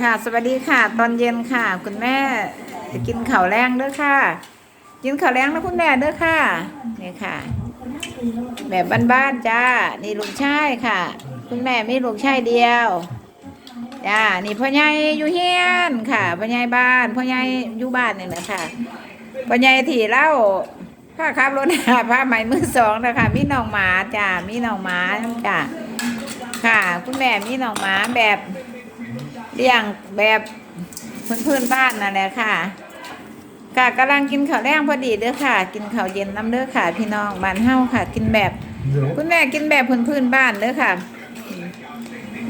ค่ะ สวัสดีค่ะ ตอนเย็นค่ะ คุณแม่จะกินข้าวแรงเด้อค่ะ กินข้าวแรงนะคุณแม่เด้อค่ะนี่ค่ะแบบบ้านๆจ้า นี่ลูกชายค่ะ คุณแม่มีลูกชายเดียวจ้านี่พ่อใหญ่อยู่เฮียนค่ะพ่อใหญ่บ้านพ่อใหญ่อยู่บ้านนี่แหละค่ะพ่อใหญ่ที่เล่าผ้าขับรถหาผ้าใหม่มือสองนะคะมีน้องหมาจ้ามีน้องหมาจ้าค่ะ คุณแม่มีน้องหมาแบบ เลี้ยงแบบพื้นๆบ้านนั่นแหละค่ะ ค่ะกำลังกินข้าวแรงพอดีเด้อค่ะ กินข้าวเย็นน้ำเด้อค่ะ พี่น้องบ้านเฮาค่ะ กินแบบ คุณแม่กินแบบพื้นๆบ้านเด้อค่ะ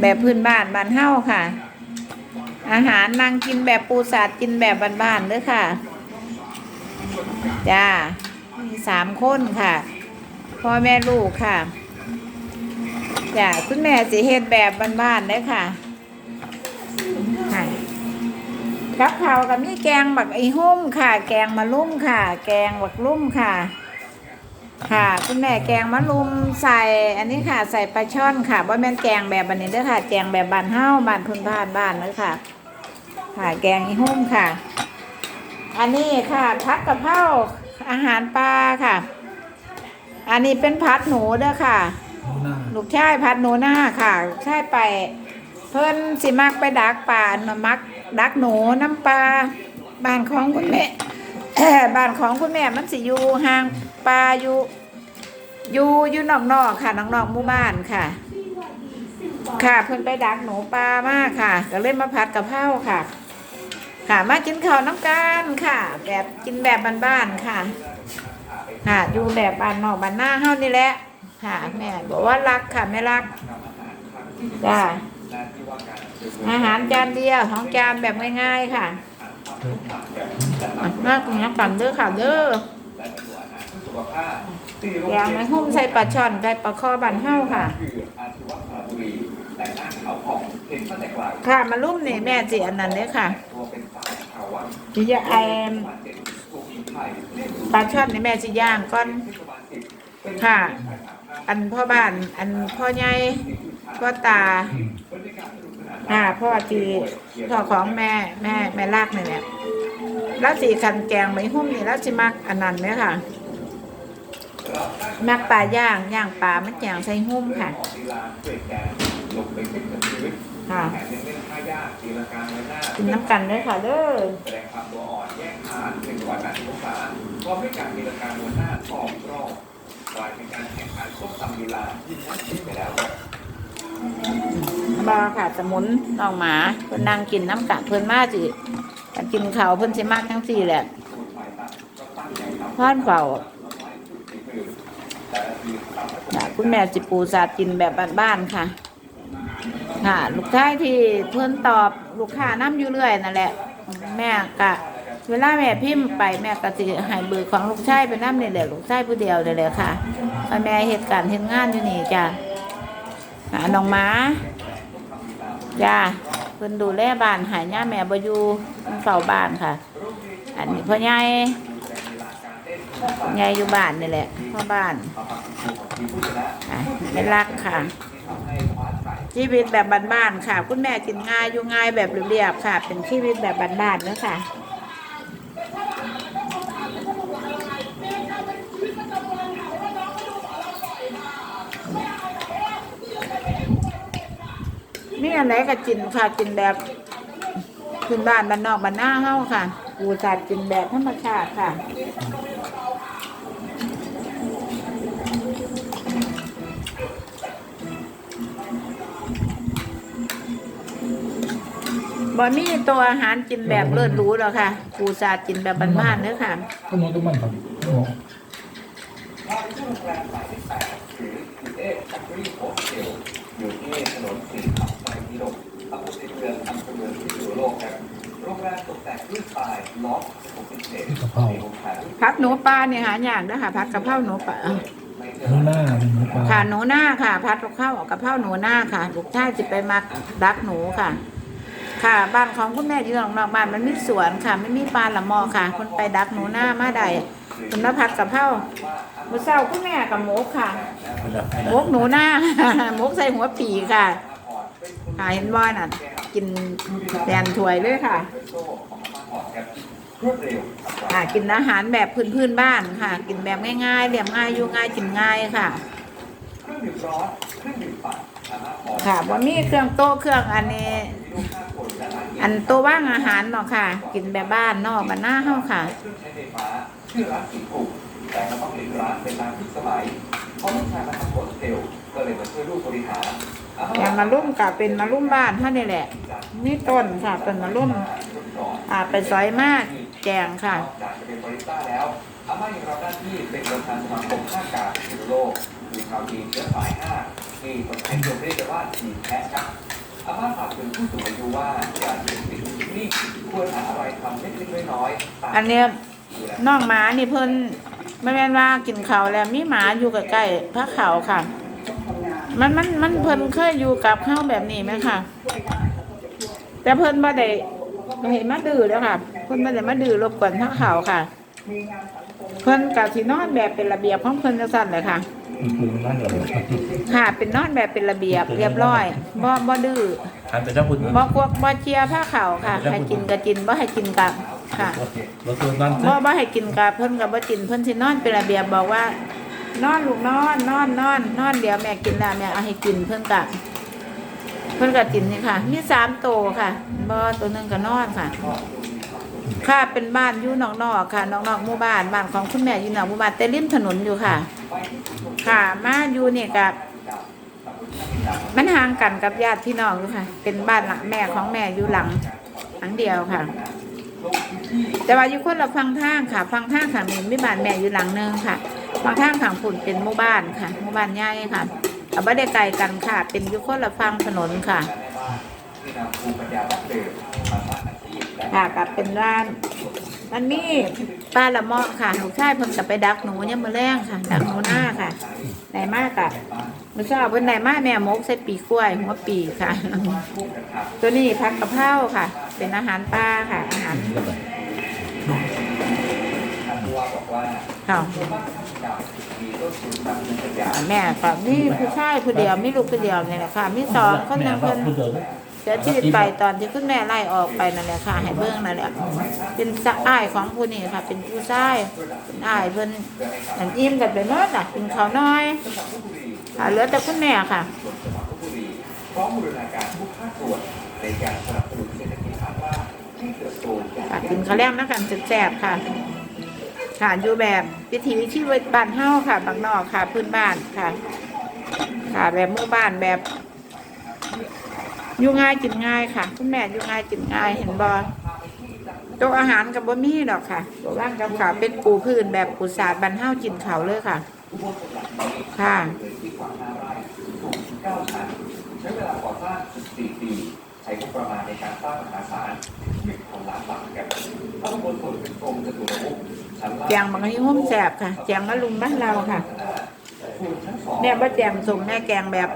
แบบพื้นบ้านบ้านเฮาค่ะ อาหารนางกินแบบปูสัตว์กินแบบบ้านๆเด้อค่ะจ้ามีสามคนค่ะพ่อแม่ลูกค่ะจ้าคุณแม่สิเฮ็ดแบบบ้านๆเด้อค่ะค่ะ กับข้าวกับมีแกงบักไอ้หุ่มค่ะ แกงมะลุ่มค่ะ แกงบักลุ่มค่ะ ค่ะคุณแม่แกงมะลุมใส่ อันนี้ค่ะ ใส่ปลาช่อนค่ะว่แม่นแกงแบบบันนี้เด้อค่ะ แกงแบบบานเฮ้าบานพื้นบ้านบ้านเลยค่ะ ค่ะ แกงไอ้หุ่มค่ะ อันนี้ค่ะพัดกะเพราอาหารปลาค่ะ อันนี้เป็นพัดหนูเด้อค่ะหน้าลูกชายพัดหนูหน้าค่ะใช่ไป เพิ่นสิมักไปดักป่าน่ะมัก ดักหนูน้ำปลาบ้านของคุณแม่บ้านของคุณแม่มันสิอยู่ห่างปลาอยู่อยู่อยู่นอกๆค่ะนอกๆหมู่บ้านค่ะ ค่ะเพิ่นไปดักหนูปลามากค่ะ ก็เลยมาผัดกะเพราค่ะ ค่ะมากินข้าวน้ำกันค่ะ แบบกินแบบบ้านๆค่ะ ค่ะอยู่แบบบ้านนอกบ้านหน้าเฮานี่แหละค่ะแม่บอกว่ารักค่ะไม่รักจ้า อาหารจานเดียวสองจานแบบง่ายๆค่ะอะมากนะปั่นเด้อค่ะเด้ออยางไม้หุ้มใส่ปลาช่อนใส่ปลาคอบันเฮ้าค่ะค่ะมาลุ่มนี่แม่จีอันนั้นเลยค่ะที่จะไอปลาช่อนนี่แม่จีย่างก่อนค่ะ อันพ่อบ้าน อันพ่อใหญ่พ่อตา อ่าพ่อจีพ่อของแม่แม่แม่ลากเนี่แหละแล้วสีคันแกงไม่หุ้มนี่แล้วจิมักอันนั้นไหมค่ะ มักปลาย่างย่างปลามันแกงใส่หุ้มค่ะค่ะกินน้ำกันด้วยค่ะเด้อแสดงความตัวอ่อนแยกขาหนึ่งร้อยแปดสิบองศาพร้อมด้วยการมีราการบนหน้าสองรอบกลายเป็นการแข่งขันส้มตำลีลายิ่งนัดที่ไปแล้ว บบาค่ะ สมุนน้องหมาเพิ่นนั่งกินน้ำกัดเพิ่นมาสิถ้ากินข้าวเพิ่นสิมากจังสี่แหละพอนเฝ้าค่ะคุณแม่สิปูสาดกินแบบบ้านๆค่ะ ค่ะ ลูกชายที่เพิ่นตอบลูกค้าน้ำอยู่เรื่อยนั่นแหละ แม่กะ เวลาแม่พิมพ์ไปแม่ก็สิให้เบอร์ของลูกชายไปน้ำนี่แหละลูกชายผู้เดียวนี่แหละค่ะให้แม่เหตุการณ์เฮ็ดงานอยู่นี่จ้ะหาน้องหมา จ้าเพิ่นดูแลบ้านหายย่าแม่บอยู่เฝ้าบ้านค่ะ อันนี้พ่อใหญ่ใหญ่อยู่บ้านนี่แหละพ่อบ้านไม่รักค่ะ ชีวิตแบบบ้านๆค่ะ คุณแม่กินง่ายอยู่ง่ายแบบเรียบๆค่ะ เป็นชีวิตแบบบ้านๆเนาะค่ะ มีอันไหนก็กินค่ะกินแบบขึ้นบ้านบ้านนอกบ้านหน้าเฮาค่ะปูจัดกินแบบธรรมชาติค่ะบ่มีตัวอาหารกินแบบเลิศหรูหรอกค่ะปูจัดกินแบบบ้านๆเด้อค่ะก็น้องต้องมันครับน้องอยู่ที่ถนนสีขับไฟพิรมตำบลสีเมืองอำเภอเมืองพิษณุโลกครับโรงแรมตกแต่งด้วยทรายล็อก67ที่กะเพรามีโรงแรมพักหนูปลาเนี่ยหายากนะคะพักกะเพราหนูปลาหน้าหน้าเป็นหมูปลาค่ะหนูหน้าค่ะ พัดข้าวกะเพราหนูหน้าค่ะลูกชายจะไปมักดักหนูค่ะ ค่ะบ้านของคุณแม่อยู่นอกบ้านมันมีสวนค่ะไม่มีปลาละมอค่ะ คนไปดักหนูหน้ามาได้คุณมาพัดกะเพรามื้อเช้าคุณแม่กับหมกค่ะหมกหนูหน้าหมกใส่หัวปีค่ะ ค่ะเห็นบ่อยน่ะ กินแดนถ้วยเลยค่ะโซ่ของอาม่าอ่อนครับรวดเร็วฉับไวค่ะ กินอาหารแบบพื้นพื้นๆบ้านค่ะ กินแบบง่ายๆเรียบง่ายอยู่ง่ายกินง่ายค่ะเครื่องดื่มร้อนเครื่องดื่มปั่นอาม่าอ่อนค่ะบ่มีเครื่องโต๊ะเครื่องอันนี้มีลูกค้าคนและหลายอันโต๊ะว่างอาหารเนาะค่ะ กินแบบบ้านเนอกบ้านหน้าเฮาค่ะเครื่องใช้ไฟฟ้าชื่อร้านสีผูกแต่ก็ต้องเปิดร้านเป็นร้านที่สมัยเพราะลูกชายมาทำโฮสเทลก็เลยมาช่วยลูกบริหาร อย่างมาลุ่มกับเป็นมาลุ่มบ้านเท่านี้แหละ นี่ต้นค่ะเป็นมาลุ่มอ่าไปซอยมากแจงค่ะนอกจากเป็นบาริสต้าแล้วอาม่ายังรับหน้าที่เป็นประธานสมาคมข้ากาพิษณุโลกมีชาวจีนเชื้อสายห้าที่คนไทยยกเรียกกันว่าจีนแท้ครับอาม่าฝากถึงผู้สูงอายุว่าอย่าเสพติดนี่ควรหาอะไรทำเล็กๆน้อยๆอันเนี้ยน้องหมานี่เพิ่นไม่แม่นว่ากินเข้าแล้วมีหมาอยู่ใกล้ๆพระเขาค่ะ มันมันมันเพิ่นเคยอยู่กับเฮาแบบนี้ไหมค่ะ แต่เพิ่นบ่ได้บ่เห็นมาดื้อแล้วค่ะ เพิ่นบ่ได้มาดื้อรบกวนพระเขาค่ะ เพิ่นก็สินอนแบบเป็นระเบียบของเพิ่นจังซั่นเลยค่ะมันคือนั่นเหรอค่ะ เป็นนอนแบบเป็นระเบียบ เรียบร้อยบ่บ่ดื้อทานเป็นเจ้าคุณบ่กวกบ่เชียร์ผ้าขาวค่ะให้กินก็กินบ่ให้กินก็ค่ะรถตัวนั้นบ่บ่ให้กินก็เพิ่นก็บ่กินเพิ่นสินอนเป็นระเบียบบอกว่า นอนลูกนอนนอนนอนนอนเดี๋ยวแม่กินแล้วแม่เอาให้กินเพิ่นก็เพิ่นก็กินนี่ค่ะ มีสามโตค่ะบ่ตัวหนึ่งก็นอนค่ะค่ะเป็นบ้านอยู่นอกๆค่ะนอกๆหมู่บ้านบ้านของคุณแม่อยู่นอกหมู่บ้านแต่ริมถนนอยู่ค่ะ ค่ะมาอยู่นี่กับมันห่างกันกับญาติพี่น้องอยู่ค่ะ เป็นบ้านหลังแม่ของแม่อยู่หลังหลังเดียวค่ะ แต่ว่าอยู่คนละฟังทางค่ะ ฟังทางค่ะมีมีบ้านแม่อยู่หลังหนึงค่ะ ฟังทางฝั่งผุ่นเป็นหมู่บ้านค่ะหมู่บ้านใหญ่ค่ะแต่ไม่ได้ไกลกันค่ะ เป็นยู่คนละฟังถนนค่ะค่ะกับเป็นร้านมันมีป้าละเมาะค่ะลูกชายเพิ่นกับไปดักหนูเนี่ยมมือแรงค่ะ ดักหนูหน้าค่ะไหนมากอะมื่อเช้าเพิ่นไหนมากแม่มกใส่ปีกล้วยหัวปีค่ะ ตัวนี้ผักกะเพราค่ะ เป็นอาหารป้าค่ะ อาหาร ค่ะชาวบ้านท่าเก่ามีต้นทุนทางภูมิปัญญาแม่ก็มีผู้ชายผู้เดียวมีลูกผู้เดียวนี่แหละค่ะ มีสองคนหนึงเพิ่นเสียชีวิตไปตอนที่คุณแม่ไล่ออกไปนั่นแหละค่ะให้เบิ่งนั่นแหละเป็นสะอ้ายของผู้นี้ค่ะ เป็นผู้ชายเป็นอ้ายเพิ่นอันอิ่มกันไปหมดน่ะกินข้าวน้อยค่ะเหลือแต่คุณแม่ค่ะส่วนจังหวัดลพบุรีพร้อมบูรณาการทุกภาคส่วนในการสนับสนุนเศรษฐกิจฐานรากให้เติบโตอย่างค่ะกินข้าวแรงนะกันแซ่บๆค่ะ ค่ะอยู่แบบวิถีชีวิตบ้านเฮาค่ะบางนอกค่ะ พื้นบ้านค่ะ ค่ะแบบหมู่บ้านแบบอยู่ง่ายกินง่ายค่ะคุณแม่อยู่ง่ายกินง่ายเห็นบ่โต๊ะอาหารกับบ่มีดอกค่ะตัวร่างกับขาวเป็นปูพื้นแบบปูสาดบ้านเฮากินเขาเลยค่ะ ค่ะใช้เวลาก่อสร้าง14ปีใช้งบประมาณในการสร้างมหาศาล 1พันล้านบาทครับทั้งหมดส่วนเป็นกรมจตุรมุขชั้นล่างแจงบางทีห้มแสบค่ะ แจงมะลุมบ้านเราค่ะส่วนชั้นสองแม่บ่แจงส่งแม่แกงแบบ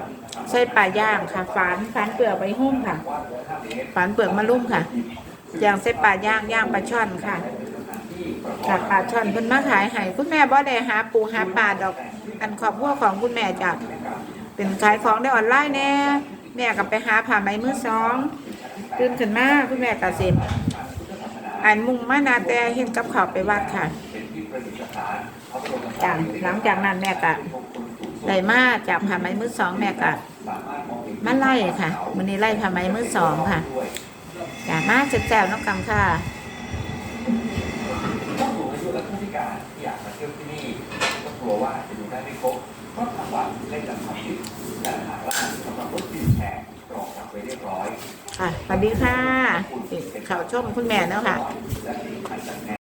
ใส่ปลาย่างค่ะฝานฝานเปลือกไปหุ้มค่ะกว้าง5เมตรฝานเปลือกมะลุ่มค่ะแจงใส่ปลาย่างย่างปลาช่อนค่ะค่ะปลาช่อนเพิ่นมาขายให้คุณแม่บ่ได้หาปูหาปลาดอก อันขอบพวกของคุณแม่จ้ะเป็นขายของได้ออนไลน์แน่ แม่ก็ไปหาผ้าไหมมือสองตื่นขึ้นมาคุณแม่ก็สิอันมุ่งมานาแต่เห็นกับข้าวไปวัดค่ะจากหลังจากนั้นแม่ก็ได้มาจากผ้าไหมมือสองแม่ก็มาไล่ค่ะมื้อนี้ไล่ผ้าไหมมือสองค่ะจ้ะมาแซ่บๆน้องกำค่ะอยากมาเที่ยวที่นี่ก็กลัวว่าจะดูได้ไม่ครบก็ถามว่าเล่นกับความคิดการหาร้าสำหรับรถ ไว้เรียบร้อยค่ะสวัสดีค่ะข่าวชมคุณแม่เนาะค่ะ และมีการจัดแน